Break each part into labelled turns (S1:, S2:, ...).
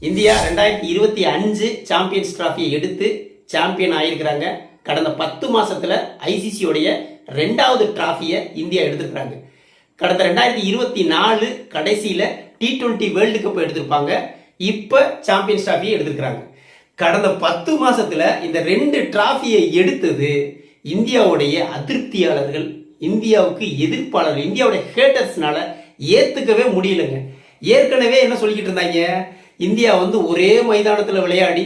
S1: India ரெண்டாயிரத்தி இருபத்தி அஞ்சு சாம்பியன்ஸ் டிராஃபியை எடுத்து சாம்பியன் ஆகியிருக்கிறாங்க. கடந்த பத்து மாசத்துல ஐசிசியோடைய ரெண்டாவது டிராஃபியை இந்தியா எடுத்திருக்கிறாங்க. கடந்த ரெண்டாயிரத்தி இருபத்தி நாலு கடைசியில டி டுவெண்ட்டி வேர்ல்டு கப் எடுத்திருப்பாங்க. இப்ப சாம்பியன்ஸ் டிராஃபியை எடுத்திருக்கிறாங்க. கடந்த பத்து மாசத்துல இந்த ரெண்டு டிராஃபியை எடுத்தது இந்தியாவுடைய அதிருப்தியாளர்கள் இந்தியாவுக்கு எதிர்ப்பாளர்கள் இந்தியாவுடைய ஹேட்டர்ஸ்னால ஏத்துக்கவே முடியலங்க. ஏற்கனவே என்ன சொல்லிக்கிட்டு இருந்தாங்க? இந்தியா வந்து ஒரே மைதானத்தில் விளையாடி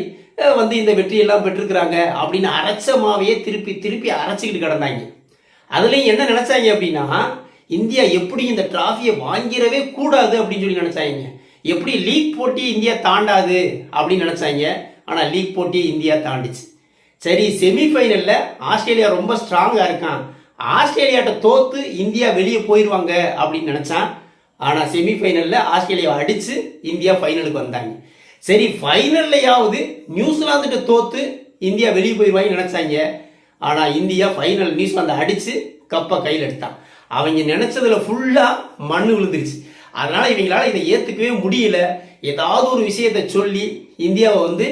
S1: வந்து இந்த வெற்றியெல்லாம் பெற்றிருக்கிறாங்க அப்படின்னு அரைச்ச மாவையே திருப்பி திருப்பி அரைச்சிக்கிட்டு கிடந்தாங்க. அதுலேயும் என்ன நினைச்சாங்க அப்படின்னா இந்தியா எப்படி இந்த டிராஃபியை வாங்கிடவே கூடாது அப்படின்னு சொல்லி நினைச்சாங்க. எப்படி லீக் போட்டி இந்தியா தாண்டாது அப்படின்னு நினைச்சாங்க. ஆனால் லீக் போட்டி இந்தியா தாண்டிச்சு. சரி செமிஃபைனலில் ஆஸ்திரேலியா ரொம்ப ஸ்ட்ராங்காக இருக்கான். ஆஸ்திரேலியாட்ட தோத்து இந்தியா வெளியே போயிடுவாங்க அப்படின்னு நினச்சான். ஆனால் செமிஃபைனலில் ஆஸ்திரேலியாவை அடித்து இந்தியா ஃபைனலுக்கு வந்தாங்க. சரி ஃபைனல்லையாவது நியூசிலாந்துட்டு தோற்று இந்தியா வெளியே போயிடுவாங்கன்னு நினச்சாங்க. ஆனால் இந்தியா ஃபைனல் நியூசிலாந்து அடித்து கப்பை கையில் எடுத்தான். அவங்க நினச்சதில் ஃபுல்லாக மண் விழுந்துருச்சு. அதனால் இவங்களால இதை ஏற்றுக்கவே முடியல. ஏதாவது ஒரு விஷயத்தை சொல்லி இந்தியாவை வந்து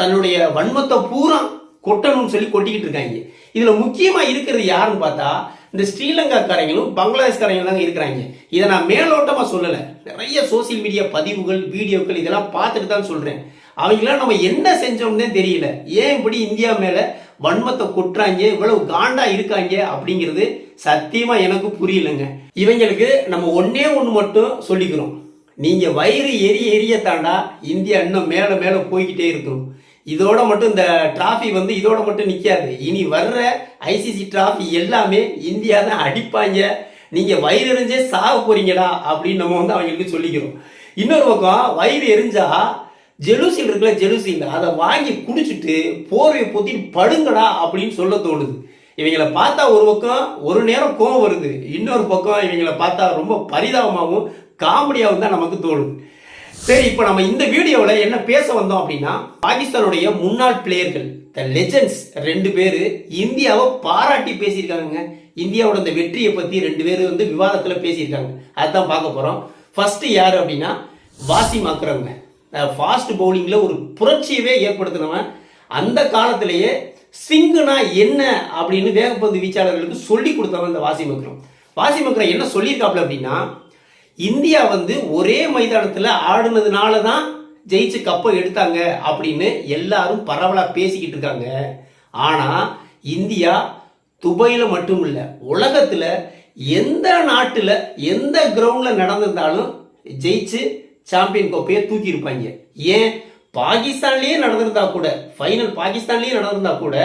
S1: தன்னுடைய வன்மத்தை பூரா கொட்டணும்னு சொல்லி கொட்டிக்கிட்டு இருக்காங்க. இதில் முக்கியமாக இருக்கிறது யாருன்னு பார்த்தா இந்த ஸ்ரீலங்காக்காரங்களும் பங்களாதேஷ்காரங்களும் தாங்க இருக்கிறாங்க. இதை நான் மேலோட்டமாக சொல்லலை. நிறைய சோசியல் மீடியா பதிவுகள் வீடியோக்கள் இதெல்லாம் பார்த்துட்டு தான் சொல்கிறேன் அவங்களாம் நம்ம என்ன செஞ்சோம்னே தெரியல. ஏன் இப்படி இந்தியா மேலே வன்மத்தை கொட்டுறாங்க? இவ்வளவு காண்டா இருக்காங்க அப்படிங்கிறது சத்தியமா எனக்கு புரியலங்க. இவங்களுக்கு நம்ம ஒன்னே ஒன்று மட்டும் சொல்லிக்கிறோம். நீங்க வயிறு எரிய எரிய தாண்டா இந்தியா இன்னும் மேல மேல போய்கிட்டே இருக்கும். இதோட மட்டும் இந்த டிராஃபி வந்து இதோட மட்டும் நிற்காது இனி வர்ற ஐசிசி டிராஃபி எல்லாமே இந்தியா தான் அடிப்பாங்க. நீங்கள் வயிறு எரிஞ்சே சாக போறீங்கடா அப்படின்னு நம்ம வந்து அவங்களுக்கு சொல்லிக்கிறோம். இன்னொரு பக்கம் வயிறு எரிஞ்சா ஜெலுசில் இருக்குல்ல ஜெலுசில் அதை வாங்கி குடிச்சிட்டு போர்வை பொத்திட்டு படுங்கடா அப்படின்னு சொல்ல தோணுது. இவங்களை பார்த்தா ஒரு பக்கம் ஒரு நேரம் கோவம் வருது. இன்னொரு பக்கம் இவங்களை பார்த்தா ரொம்ப பரிதாபமாகவும் காமெடியாகவும் தான் நமக்கு தோணுது. சரி இப்போ நம்ம இந்த வீடியோவில் என்ன பேச வந்தோம் அப்படின்னா பாகிஸ்தானுடைய முன்னாள் பிளேயர்கள் த லெஜெண்ட்ஸ் ரெண்டு பேர் இந்தியாவை பாராட்டி பேசியிருக்காங்க இந்தியாவோட இந்த வெற்றியை பற்றி ரெண்டு பேர் வந்து விவாதத்தில் பேசியிருக்காங்க. அதுதான் பார்க்க போகிறோம் ஃபர்ஸ்ட் யார் அப்படின்னா வாசிம் அக்ரம்ங்க. ஃபாஸ்ட் பவுலிங்கில் ஒரு புரட்சியவே ஏற்படுத்தினவன். அந்த காலத்திலேயே ஸ்விங்குனா என்ன அப்படின்னு வேகப்பந்து வீச்சாளர்களுக்கு சொல்லி கொடுத்தவன் இந்த வாசிம் அக்ரம். வாசிம் அக்ரம் என்ன சொல்லியிருக்காப்ல அப்படின்னா இந்தியா வந்து ஒரே மைதானத்தில் ஆடுனதுனால தான் ஜெயிச்சு கப்பை எடுத்தாங்க அப்படின்னு எல்லாரும் பரவலாக பேசிக்கிட்டு இருக்காங்க. ஆனால் இந்தியா துபையில் மட்டும் இல்லை உலகத்தில் எந்த நாட்டில் எந்த கிரவுண்டில் நடந்திருந்தாலும் ஜெயிச்சு சாம்பியன் கோப்பையை தூக்கியிருப்பாங்க. ஏன்? பாகிஸ்தான்லேயே நடந்திருந்தா கூட ஃபைனல் பாகிஸ்தான்லேயே நடந்திருந்தா கூட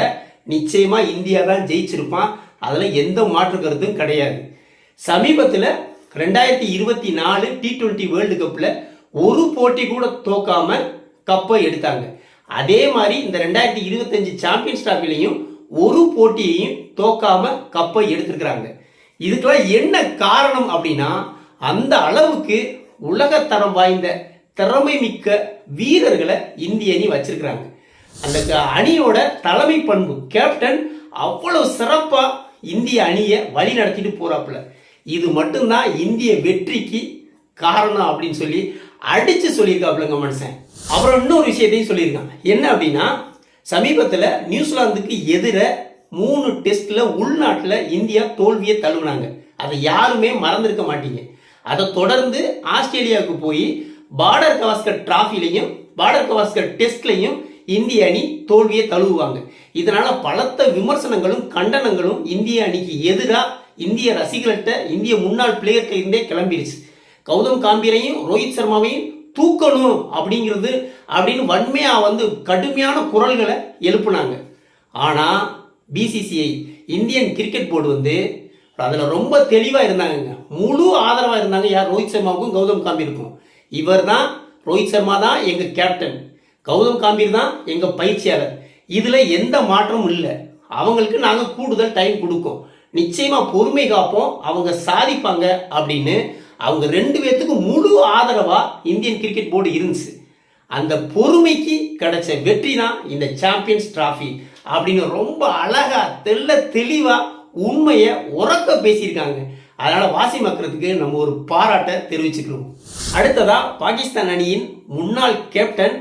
S1: நிச்சயமாக இந்தியா தான் ஜெயிச்சிருப்பான். அதில் எந்த மாற்று கருத்தும் கிடையாது. சமீபத்தில் ரெண்டாயிரத்தி இருபத்தி நாலு டி டுவெண்ட்டி வேர்ல்டு கப்பில் ஒரு போட்டி கூட தோக்காம கப்பை எடுத்தாங்க. அதே மாதிரி இந்த ரெண்டாயிரத்தி இருபத்தஞ்சு சாம்பியன்ஸ் டிராஃபிலையும் ஒரு போட்டியையும் தோக்காம கப்பை எடுத்திருக்கிறாங்க. இதுக்கெல்லாம் என்ன காரணம் அப்படின்னா அந்த அளவுக்கு உலகத்தரம் வாய்ந்த திறமை மிக்க வீரர்களை இந்திய அணி வச்சிருக்கிறாங்க. அந்த க- அணியோட தலைமை பண்பு கேப்டன் அவ்வளவு சிறப்பாக இந்திய அணியை வழி நடத்திட்டு போறாப்புல. இது மட்டும்தான் இந்திய வெற்றிக்கு காரணம் அப்படின்னு சொல்லி அடித்து சொல்லியிருக்காப்புலங்க மனுஷன். அப்புறம் இன்னொரு விஷயத்தையும் சொல்லியிருக்காங்க. என்ன அப்படின்னா சமீபத்தில் நியூசிலாந்துக்கு எதிர மூணு டெஸ்ட்டில் உள்நாட்டில் இந்தியா தோல்வியை தழுவினாங்க. அதை யாருமே மறந்திருக்க மாட்டீங்க. அதை தொடர்ந்து ஆஸ்திரேலியாவுக்கு போய் பார்டர் கவாஸ்கர் டிராஃபிலையும் பார்டர் கவாஸ்கர் டெஸ்ட்லையும் இந்திய அணி தோல்வியை தழுவுவாங்க. இதனால் பலத்த விமர்சனங்களும் கண்டனங்களும் இந்திய அணிக்கு எதிராக இந்திய ரசிகர்கள்ட்ட இந்திய முன்னாள் பிளேயர்கிட்ட இருந்தே கிளம்பிருச்சு. கௌதம் காம்பீரையும் ரோஹித் சர்மாவையும் தூக்கணும் அப்படிங்கிறது அப்படின்னு வன்மையாக வந்து கடுமையான குரல்களை எழுப்புனாங்க. ஆனால் பிசிசிஐ இந்தியன் கிரிக்கெட் போர்டு வந்து அதில் ரொம்ப தெளிவாக இருந்தாங்க முழு ஆதரவாக இருந்தாங்க யார்? ரோஹித் சர்மாவுக்கும் கௌதம் காம்பீருக்கும். இவர் தான் ரோஹித் சர்மா தான் எங்கள் கேப்டன் கௌதம் காம்பீர் தான் எங்கள் பயிற்சியாளர். இதில் எந்த மாற்றமும் இல்லை. அவங்களுக்கு நாங்கள் கூடுதல் டைம் கொடுக்கோம். நிச்சயமா பொறுமை காப்போம் அவங்க சாதிப்பாங்க அப்படின்னு அவங்க ரெண்டு பேர்த்துக்கு முழு ஆதரவா இந்தியன் கிரிக்கெட் போர்டு இருந்துச்சு. அந்த பொறுமைக்கு கிடைச்ச வெற்றி தான் இந்த சாம்பியன்ஸ் டிராஃபி அப்படின்னு ரொம்ப அழகா தெள்ள தெளிவா உண்மையை உறக்க பேசியிருக்காங்க. அதனால வாசி மக்களுக்கு நம்ம ஒரு பாராட்டை தெரிவிச்சுக்கிறோம். அடுத்ததா பாகிஸ்தான் அணியின் முன்னாள் கேப்டன்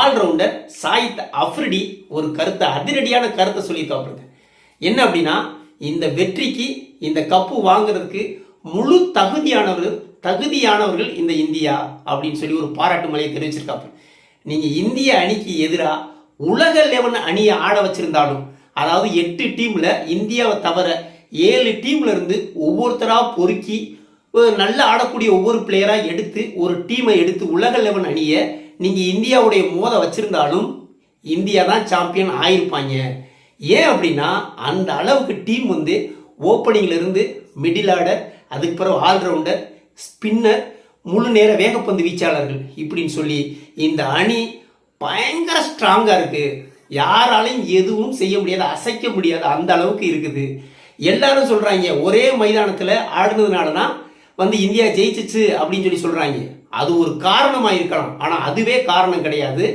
S1: ஆல்ரவுண்டர் சாயித் அஃப்ரிடி ஒரு கருத்தை அதிரடியான கருத்தை சொல்லியிருக்காங்க என்ன அப்படின்னா இந்த வெற்றிக்கு இந்த கப்பு வாங்குறதுக்கு முழு தகுதியானவர்கள் தகுதியானவர்கள் இந்த இந்தியா அப்படின்னு சொல்லி ஒரு பாராட்டு மலையை தெரிவிச்சிருக்காங்க நீங்கள் இந்திய அணிக்கு எதிராக உலக லெவல் அணியை ஆட வச்சிருந்தாலும் அதாவது எட்டு டீமில் இந்தியாவை தவிர ஏழு டீம்ல இருந்து ஒவ்வொருத்தராக பொறுக்கி நல்லா ஆடக்கூடிய ஒவ்வொரு பிளேயராக எடுத்து ஒரு டீமை எடுத்து உலக லெவல் அணியை நீங்கள் இந்தியாவுடைய மோத வச்சிருந்தாலும் இந்தியா தான் சாம்பியன் ஆயிருப்பாங்க. ஏன் அப்படின்னா அந்த அளவுக்கு டீம் வந்து ஓப்பனிங்லிருந்து மிடில் ஆர்டர் அதுக்கு பிறகு ஆல்ரவுண்டர் ஸ்பின்னர் முழு நேர வேகப்பந்து வீச்சாளர்கள் இப்படின்னு சொல்லி இந்த அணி பயங்கர ஸ்ட்ராங்காக இருக்குது யாராலையும் எதுவும் செய்ய முடியாது அசைக்க முடியாது அந்த அளவுக்கு இருக்குது. எல்லாரும் சொல்கிறாங்க ஒரே மைதானத்தில் ஆடுனதுனால தான் வந்து இந்தியா ஜெயிச்சிச்சு அப்படின்னு சொல்லி சொல்கிறாங்க அது ஒரு காரணமாக இருக்கலாம். ஆனால் அதுவே காரணம் கிடையாது.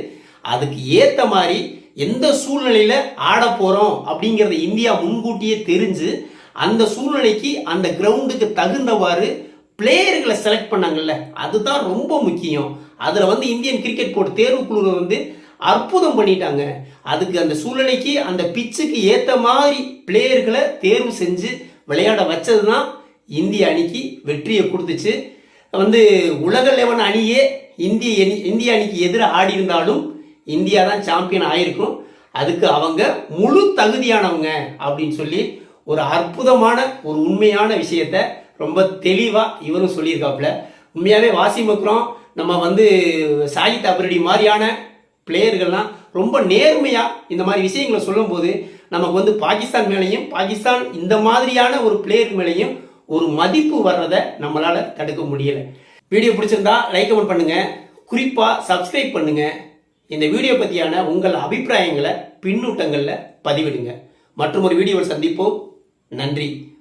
S1: அதுக்கு ஏற்ற மாதிரி எந்த சூழ்நிலையில் ஆட போகிறோம் அப்படிங்கிறத இந்தியா முன்கூட்டியே தெரிஞ்சு அந்த சூழ்நிலைக்கு அந்த கிரவுண்டுக்கு தகுந்தவாறு பிளேயர்களை செலக்ட் பண்ணாங்கல்ல அதுதான் ரொம்ப முக்கியம். அதில் வந்து இந்தியன் கிரிக்கெட் போர்டு தேர்வுக்குழு வந்து அற்புதம் பண்ணிட்டாங்க. அதுக்கு அந்த சூழ்நிலைக்கு அந்த பிச்சுக்கு ஏற்ற மாதிரி பிளேயர்களை தேர்வு செஞ்சு விளையாட வச்சது தான் இந்திய அணிக்கு வெற்றியை கொடுத்துச்சு. வந்து உலக லெவல் அணியே இந்திய அணி இந்திய அணிக்கு எதிராக ஆடி இருந்தாலும் இந்தியா தான் சாம்பியன் ஆயிருக்கும். அதுக்கு அவங்க முழு தகுதியானவங்க அப்படின்னு சொல்லி ஒரு அற்புதமான ஒரு உண்மையான விஷயத்த ரொம்ப தெளிவாக இவரும் சொல்லியிருக்காப்புல. உண்மையாகவே வாசி அக்ரம் நம்ம வந்து சாகித் அபரடி மாதிரியான பிளேயர்கள்லாம் ரொம்ப நேர்மையாக இந்த மாதிரி விஷயங்களை சொல்லும்போது நமக்கு வந்து பாகிஸ்தான் மேலேயும் பாகிஸ்தான் இந்த மாதிரியான ஒரு பிளேயர் மேலேயும் ஒரு மதிப்பு வர்றதை நம்மளால் தடுக்க முடியல. வீடியோ பிடிச்சிருந்தா லைக் கமெண்ட் பண்ணுங்கள் குறிப்பாக சப்ஸ்கிரைப் பண்ணுங்கள் இந்த வீடியோ பற்றியான உங்கள் அபிப்பிராயங்களை பின்னூட்டங்களில் பதிவிடுங்க. மற்றும் ஒரு வீடியோவில் சந்திப்போம். நன்றி.